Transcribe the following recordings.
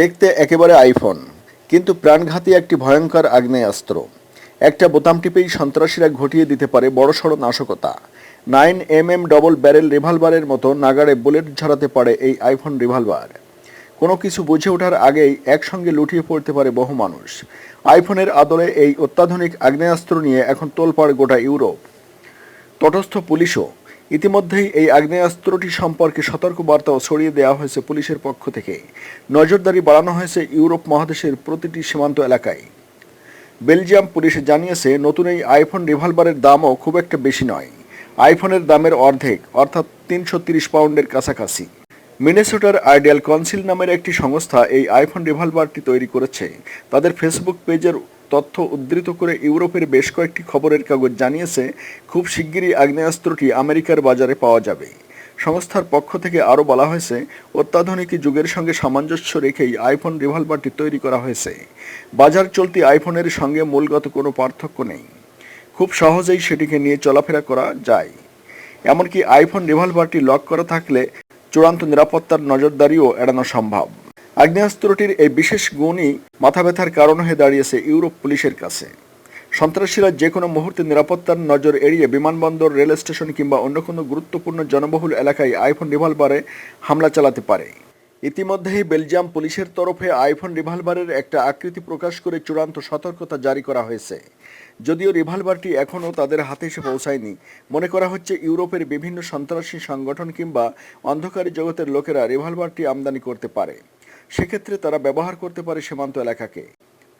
দেখতে একেবারে আইফোন, কিন্তু প্রাণঘাতী একটি ভয়ঙ্কর আগ্নেয়াস্ত্র। একটা বোতাম টিপেই সন্ত্রাসীরা ঘটিয়ে দিতে পারে বড়সড় নাশকতা। Nine M M double barrel রিভলভারের মতো নাগাড়ে বুলেট ঝরাতে পারে এই আইফোন রিভলভার। কোনো কিছু বুঝে ওঠার আগেই একসঙ্গে লুটিয়ে পড়তে পারে বহু মানুষ। আইফোনের আদলে এই অত্যাধুনিক আগ্নেয়াস্ত্র নিয়ে এখন তোলপাড় গোটা ইউরোপ। তটস্থ পুলিশও ইতিমধ্যেই এই আগ্নেয়াস্ত্রটি সম্পর্কে সতর্কবার্তাও ছড়িয়ে দেওয়া হয়েছে পুলিশের পক্ষ থেকে। নজরদারি বাড়ানো হয়েছে ইউরোপ মহাদেশের প্রতিটি সীমান্ত এলাকায়। বেলজিয়াম পুলিশ জানিয়েছে, নতুন এই আইফোন রিভলভারের দামও খুব একটা বেশি নয়। আইফোনের দামের অর্ধেক, অর্থাৎ তিনশো পাউন্ডের কাছাকাছি। মিনেসোটার আইডিয়াল কনসিল নামের একটি সংস্থা এই আইফোন রিভলভারটি তৈরি করেছে। তাদের ফেসবুক পেজের তথ্য উদ্ধৃত করে ইউরোপের বেশ কয়েকটি খবরের কাগজ জানিয়েছে, খুব শিগগিরই আগ্নেয়াস্ত্রটি আমেরিকার বাজারে পাওয়া যাবে। সংস্থার পক্ষ থেকে আরও বলা হয়েছে, অত্যাধুনিক যুগের সঙ্গে সামঞ্জস্য রেখেই আইফোন রিভলভারটি তৈরি করা হয়েছে। বাজার চলতি আইফোনের সঙ্গে মূলগত কোনো পার্থক্য নেই। খুব সহজেই সেটিকে নিয়ে চলাফেরা করা যায়। এমনকি আইফোন রিভলভারটি লক করা থাকলে চূড়ান্ত নিরাপত্তার নজরদারিও এড়ানো সম্ভব। আগ্নেয়াস্ত্রটির এই বিশেষ গুণই মাথা ব্যথার কারণ হয়ে দাঁড়িয়েছে ইউরোপ পুলিশের কাছে। সন্ত্রাসীরা যে কোনো মুহূর্তে নিরাপত্তার নজর এড়িয়ে বিমানবন্দর, রেল স্টেশন কিংবা অন্য কোনো গুরুত্বপূর্ণ জনবহুল এলাকায় আইফোন রিভলভারে হামলা চালাতে পারে। ইতিমধ্যেই বেলজিয়াম পুলিশের তরফে আইফোন রিভলভারের একটা আকৃতি প্রকাশ করে চূড়ান্ত সতর্কতা জারি করা হয়েছে। যদিও রিভলভারটি এখনও তাদের হাতে এসে পৌঁছায়নি, মনে করা হচ্ছে ইউরোপের বিভিন্ন সন্ত্রাসী সংগঠন কিংবা অন্ধকারী জগতের লোকেরা রিভলভারটি আমদানি করতে পারে। সেক্ষেত্রে তারা ব্যবহার করতে পারে সীমান্ত এলাকাকে।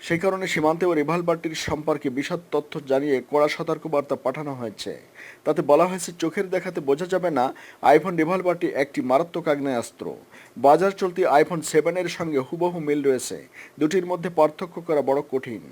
সেই কারণে সীমান্তে ও রিভলভারটির সম্পর্কে বিশদ তথ্য জানিয়ে কড়া সতর্কবার্তা পাঠানো হয়েছে। তাতে বলা হয়েছে, চোখের দেখাতে বোঝা যাবে না, আইফোন রিভলভারটি একটি মারাত্মক আগ্নেয়াস্ত্র। বাজার চলতি আইফোন সেভেনের সঙ্গে হুবহু মিল রয়েছে। দুটির মধ্যে পার্থক্য করা বড় কঠিন।